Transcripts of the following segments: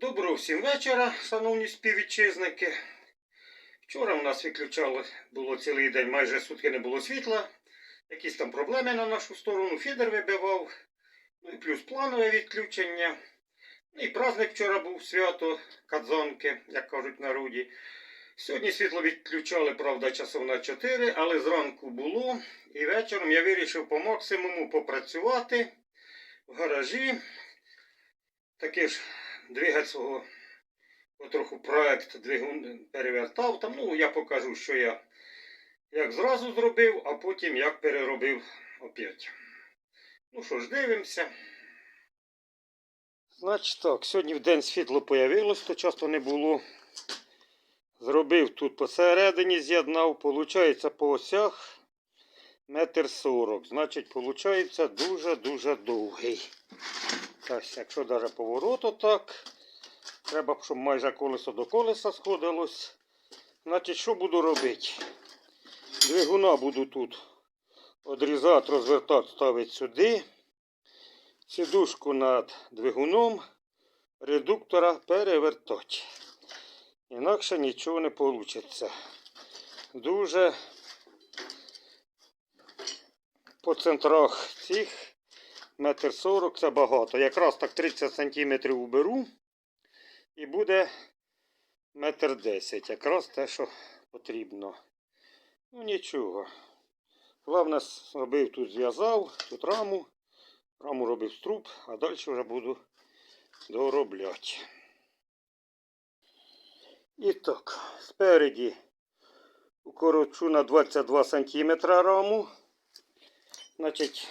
Доброго всім вечора, шановні співвітчизники. Вчора у нас виключали, було цілий день, майже сутки не було світла. Якісь там проблеми на нашу сторону, фідер вибивав. Ну і плюс планове відключення. Ну і праздник вчора був свято Кадзонки, як кажуть в народі. Сьогодні світло відключали, правда, часов на 4, але зранку було. І вечором я вирішив по максимуму попрацювати в гаражі. Таке ж двигать свого потроху проект двигун перевертав. Там, ну, я покажу, що я як зразу зробив, а потім як переробив опять. Ну що ж, дивимося. Значить так, сьогодні в день світло появилось, то часто не було. Зробив тут посередині, з'єднав, получається по осях метр сорок. Значить, получається дуже-дуже довгий. Так, якщо навіть поворот отак, треба, щоб майже колесо до колеса сходилось. Значить, що буду робити? Двигуна буду тут одрізати, розвертати, ставити сюди. Сідушку над двигуном, редуктора перевертати. Інакше нічого не вийде. Дуже по центрах цих метр сорок це багато. Якраз так 30 сантиметрів уберу і буде метр десять. Якраз те, що потрібно. Ну нічого. Головне, робив тут зв'язав, тут раму. Раму робив струп, а далі вже буду доробляти. І так, спереді укорочу на 22 см раму. Значить,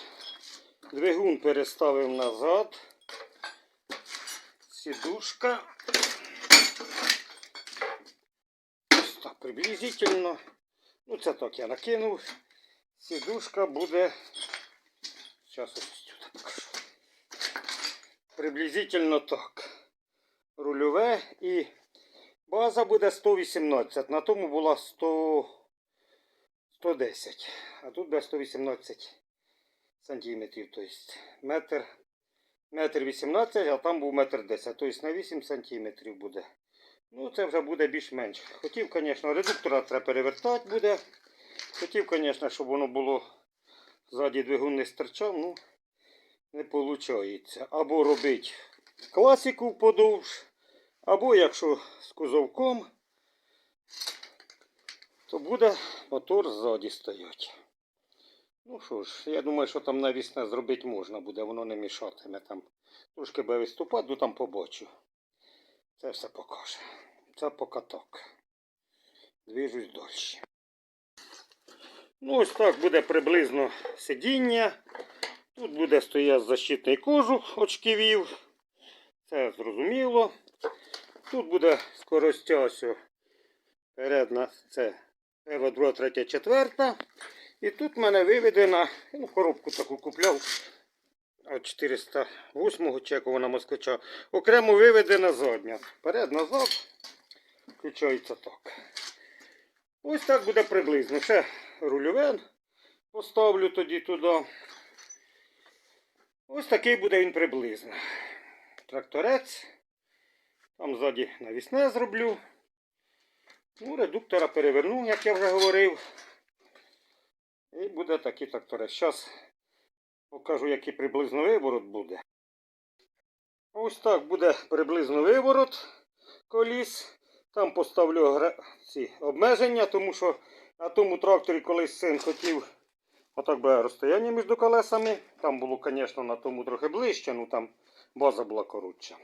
двигун переставив назад. Сідушка. Ось так, приблизительно. Ну, це так я накинув. Сідушка буде. Зараз ось тут покажу. Приблизительно так. Рульове і база буде 118. На тому була 100, 110. А тут буде 118 сантиметрів. Тобто метр, метр 18, а там був метр 10. Тобто на 8 сантиметрів буде. Ну, це вже буде більш-менш. Хотів, звісно, редуктора треба перевертати буде. Хотів, звісно, щоб воно було ззаді двигун не стирчав, ну не виходить. Або робити класику подовж, або якщо з кузовком, то буде мотор ззаді стояти. Ну що ж, я думаю, що там навісне зробити можна буде, воно не мішатиме там. Трошки би виступати, ну там побачу. Це все покаже. Це поки так. Движусь далі. Ну, ось так буде приблизно сидіння. Тут буде стояти защитний кожух очківів. Це зрозуміло. Тут буде скоростя передна, це перша, друга, третя, четверта. І тут в мене виведена, ну, коробку таку купляв. От 408 чеку вона москвича. Окремо виведена задня. Вперед, назад. Включається так. Ось так буде приблизно. Ще рульове поставлю тоді туди. Ось такий буде він приблизно. Тракторець. Там ззаді навісне зроблю. Ну, редуктора переверну, як я вже говорив. І буде такий тракторець. Зараз покажу, який приблизно виворот буде. Ось так буде приблизно виворот коліс. Там поставлю ці обмеження, тому що на тому тракторі колись син хотів отак би розстояння між колесами. Там було, звісно, на тому трохи ближче, ну там база була коротша.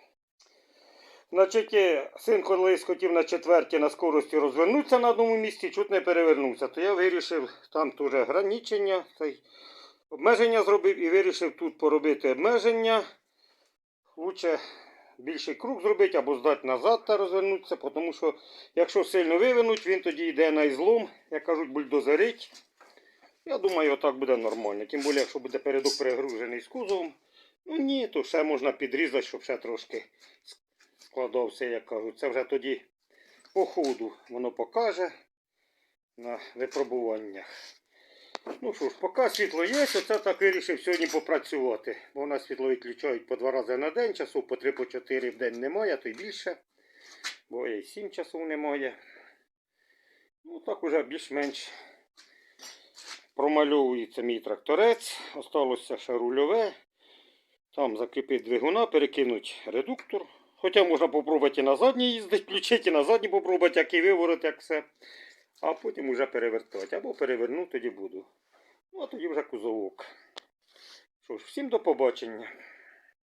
Значить, е, син колись хотів на четвертій на скорості розвернутися на одному місці, чуть не перевернувся. То я вирішив там теж ограничення, цей, обмеження зробив і вирішив тут поробити обмеження. Лучше більший круг зробити або здати назад та розвернутися, тому що якщо сильно вивернуть, він тоді йде на ізлом, як кажуть, бульдозерить. Я думаю, отак буде нормально. Тим більше, якщо буде передок перегружений з кузовом. Ну ні, то ще можна підрізати, щоб ще трошки складався, як кажуть. Це вже тоді по ходу воно покаже на випробуваннях. Ну що ж, поки світло є, оце так вирішив сьогодні попрацювати. Бо у нас світло відключають по два рази на день, часу по три, по чотири в день немає, то й більше. Бо і сім часов немає. Ну так уже більш-менш промальовується мій тракторець. Осталося ще рульове. Там закріпити двигуна, перекинути редуктор. Хоча можна попробувати і на задній їздити, включити і на задній попробувати, як і виворот, як все. А потім вже перевертати. Або переверну, тоді буду. Ну, а тоді вже кузовок. Що ж, всім до побачення.